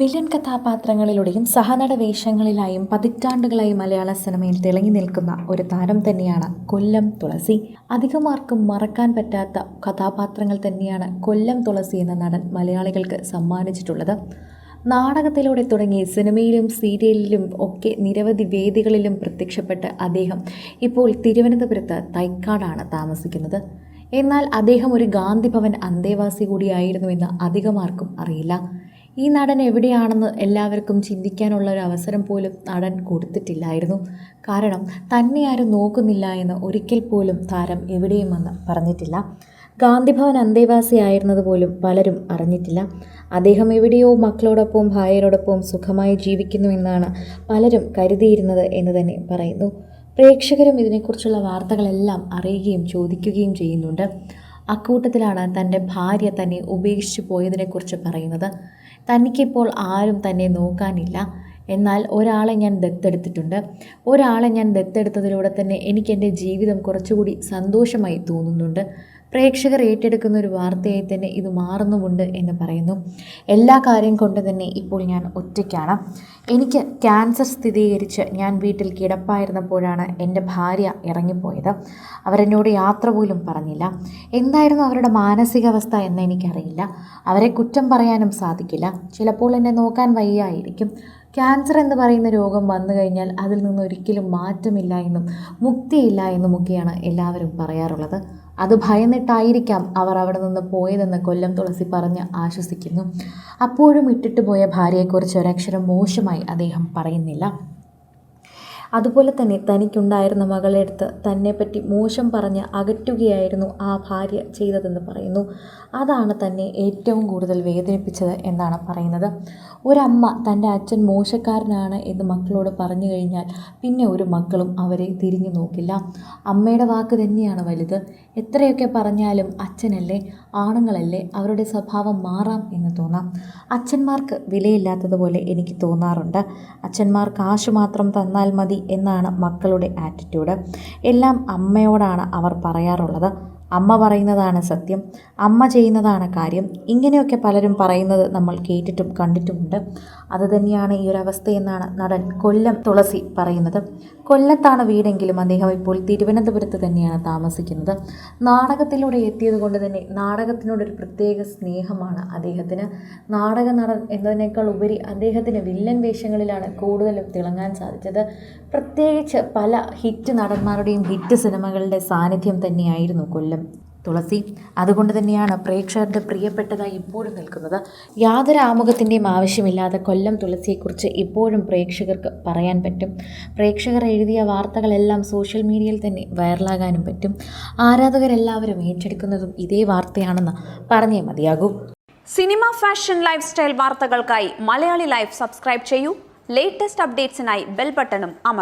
Villain കഥാപാത്രങ്ങളിലൂടെയും സഹനട വേഷങ്ങളിലായും പതിറ്റാണ്ടുകളായി മലയാള സിനിമയിൽ തിളങ്ങി നിൽക്കുന്ന ഒരു താരം തന്നെയാണ് കൊല്ലം തുളസി. അധികമാർക്കും മറക്കാൻ പറ്റാത്ത കഥാപാത്രങ്ങൾ തന്നെയാണ് കൊല്ലം തുളസി എന്ന നടൻ മലയാളികൾക്ക് സമ്മാനിച്ചിട്ടുള്ളത്. നാടകത്തിലൂടെ തുടങ്ങി സിനിമയിലും സീരിയലിലും ഒക്കെ നിരവധി വേദികളിലും പ്രത്യക്ഷപ്പെട്ട് അദ്ദേഹം ഇപ്പോൾ തിരുവനന്തപുരത്ത് തൈക്കാടാണ് താമസിക്കുന്നത്. എന്നാൽ അദ്ദേഹം ഒരു ഗാന്ധിഭവൻ അന്തേവാസി കൂടിയായിരുന്നുവെന്ന് അധികമാർക്കും അറിയില്ല. ഈ നടൻ എവിടെയാണെന്ന് എല്ലാവർക്കും ചിന്തിക്കാനുള്ള ഒരു അവസരം പോലും നടൻ കൊടുത്തിട്ടില്ലായിരുന്നു. കാരണം തന്നെ ആരും നോക്കുന്നില്ല എന്ന് ഒരിക്കൽ പോലും താരം എവിടെയും വന്ന് പറഞ്ഞിട്ടില്ല. ഗാന്ധിഭവൻ അന്തേവാസി ആയിരുന്നത് പോലും പലരും അറിഞ്ഞിട്ടില്ല. അദ്ദേഹം എവിടെയോ മക്കളോടൊപ്പവും ഭാര്യയോടൊപ്പവും സുഖമായി ജീവിക്കുന്നു എന്നാണ് പലരും കരുതിയിരുന്നത് എന്ന് തന്നെ പറയുന്നു. പ്രേക്ഷകരും ഇതിനെക്കുറിച്ചുള്ള വാർത്തകളെല്ലാം അറിയുകയും ചോദിക്കുകയും ചെയ്യുന്നുണ്ട്. അക്കൂട്ടത്തിലാണ് തന്റെ ഭാര്യ തന്നെ ഉപേക്ഷിച്ചു പോയതിനെക്കുറിച്ച് പറയുന്നത്. തനിക്കിപ്പോൾ ആരും തന്നെ നോക്കാനില്ല. എന്നാൽ ഒരാളെ ഞാൻ ദത്തെടുത്തിട്ടുണ്ട്. ഒരാളെ ഞാൻ ദത്തെടുത്തതിലൂടെ തന്നെ എനിക്ക് എന്റെ ജീവിതം കുറച്ചുകൂടി സന്തോഷമായി തോന്നുന്നുണ്ട്. പ്രേക്ഷകർ ഏറ്റെടുക്കുന്ന ഒരു വാർത്തയായി തന്നെ ഇത് മാറുന്നുമുണ്ട് എന്ന് പറയുന്നു. എല്ലാ കാര്യം കൊണ്ട് തന്നെ ഇപ്പോൾ ഞാൻ ഒറ്റയ്ക്കാണ്. എനിക്ക് ക്യാൻസർ സ്ഥിരീകരിച്ച് ഞാൻ വീട്ടിൽ കിടപ്പായിരുന്നപ്പോഴാണ് എന്റെ ഭാര്യ ഇറങ്ങിപ്പോയത്. അവരെന്നോട് യാത്ര പോലും പറഞ്ഞില്ല. എന്തായിരുന്നു അവരുടെ മാനസികാവസ്ഥ എന്ന് എനിക്കറിയില്ല. അവരെ കുറ്റം പറയാനും സാധിക്കില്ല. ചിലപ്പോൾ എന്നെ നോക്കാൻ വയ്യായിരിക്കും. ക്യാൻസർ എന്ന് പറയുന്ന രോഗം വന്നു കഴിഞ്ഞാൽ അതിൽ നിന്ന് ഒരിക്കലും മാറ്റമില്ല എന്നും മുക്തിയില്ല എന്നുമൊക്കെയാണ് എല്ലാവരും പറയാറുള്ളത്. അത് ഭയന്നിട്ടായിരിക്കാം അവർ അവിടെ നിന്ന് പോയതെന്ന് കൊല്ലം തുളസി പറഞ്ഞ് ആശ്വസിക്കുന്നു. അപ്പോഴും ഇട്ടിട്ട് പോയ ഭാര്യയെക്കുറിച്ച് ഒരക്ഷരം മോശമായി അദ്ദേഹം പറയുന്നില്ല. അതുപോലെ തന്നെ തനിക്കുണ്ടായിരുന്ന മകളെ മകളെടുത്ത് തന്നെപ്പറ്റി മോശം പറഞ്ഞ് അകറ്റുകയായിരുന്നു ആ ഭാര്യ ചെയ്തതെന്ന് പറയുന്നു. അതാണ് തന്നെ ഏറ്റവും കൂടുതൽ വേദനിപ്പിച്ചത് എന്നാണ് പറയുന്നത്. ഒരമ്മ തന്റെ അച്ഛൻ മോശക്കാരനാണ് എന്ന് മക്കളോട് പറഞ്ഞു കഴിഞ്ഞാൽ പിന്നെ ഒരു മക്കളും അവരെ തിരിഞ്ഞു നോക്കില്ല. അമ്മയുടെ വാക്ക് തന്നെയാണ് വലുത്. എത്രയൊക്കെ പറഞ്ഞാലും അച്ഛനല്ലേ ആണുങ്ങളല്ലേ അവരുടെ സ്വഭാവം മാറാം എന്ന് തോന്നാം. അച്ഛന്മാർക്ക് വിലയില്ലാത്തതുപോലെ എനിക്ക് തോന്നാറുണ്ട്. അച്ഛന്മാർ കാശ് മാത്രം തന്നാൽ മതി എന്നാണ് മക്കളുടെ ആറ്റിറ്റ്യൂഡ് എല്ലാം അമ്മയോടാണ് അവർ പറയാറുള്ളത്. അമ്മ പറയുന്നതാണ് സത്യം അമ്മ ചെയ്യുന്നതാണ് കാര്യം. ഇങ്ങനെയൊക്കെ പലരും പറയുന്നത് നമ്മൾ കേട്ടിട്ടും കണ്ടിട്ടുമുണ്ട്. അതുതന്നെയാണ് ഈ ഒരു അവസ്ഥയെന്നാണ് നടൻ കൊല്ലം തുളസി പറയുന്നത്. കൊല്ലത്താണ് വീടെങ്കിലും അദ്ദേഹം ഇപ്പോൾ തിരുവനന്തപുരത്ത് തന്നെയാണ് താമസിക്കുന്നത്. നാടകത്തിലൂടെ എത്തിയത് കൊണ്ട് തന്നെ നാടകത്തിനോടൊരു പ്രത്യേക സ്നേഹമാണ് അദ്ദേഹത്തിന്. നാടക നടൻ എന്നതിനേക്കാൾ ഉപരി അദ്ദേഹത്തിന് വില്ലൻ വേഷങ്ങളിലാണ് കൂടുതലും തിളങ്ങാൻ സാധിച്ചത്. പ്രത്യേകിച്ച് പല ഹിറ്റ് നടന്മാരുടെയും ഹിറ്റ് സിനിമകളുടെ സാന്നിധ്യം തന്നെയായിരുന്നു കൊല്ലം. തുളസി. അതുകൊണ്ട് തന്നെയാണ് പ്രേക്ഷകരുടെ പ്രിയപ്പെട്ടതായി ഇപ്പോഴും നിൽക്കുന്നത്. യാതൊരു ആമുഖത്തിന്റെയും ആവശ്യമില്ലാതെ കൊല്ലം തുളസിയെക്കുറിച്ച് ഇപ്പോഴും പ്രേക്ഷകർക്ക് പറയാൻ പറ്റും. പ്രേക്ഷകർ എഴുതിയ വാർത്തകളെല്ലാം സോഷ്യൽ മീഡിയയിൽ തന്നെ വൈറലാകാനും പറ്റും. ആരാധകരെല്ലാവരും ഏറ്റെടുക്കുന്നതും ഇതേ വാർത്തയാണെന്ന് പറഞ്ഞേ മതിയാകൂ. സിനിമ ഫാഷൻ ലൈഫ് സ്റ്റൈൽ വാർത്തകൾക്കായി മലയാളി ലൈഫ് സബ്സ്ക്രൈബ് ചെയ്യൂ. ലേറ്റസ്റ്റ് അപ്ഡേറ്റ്സിനായി ബെൽ ബട്ടണും അമർ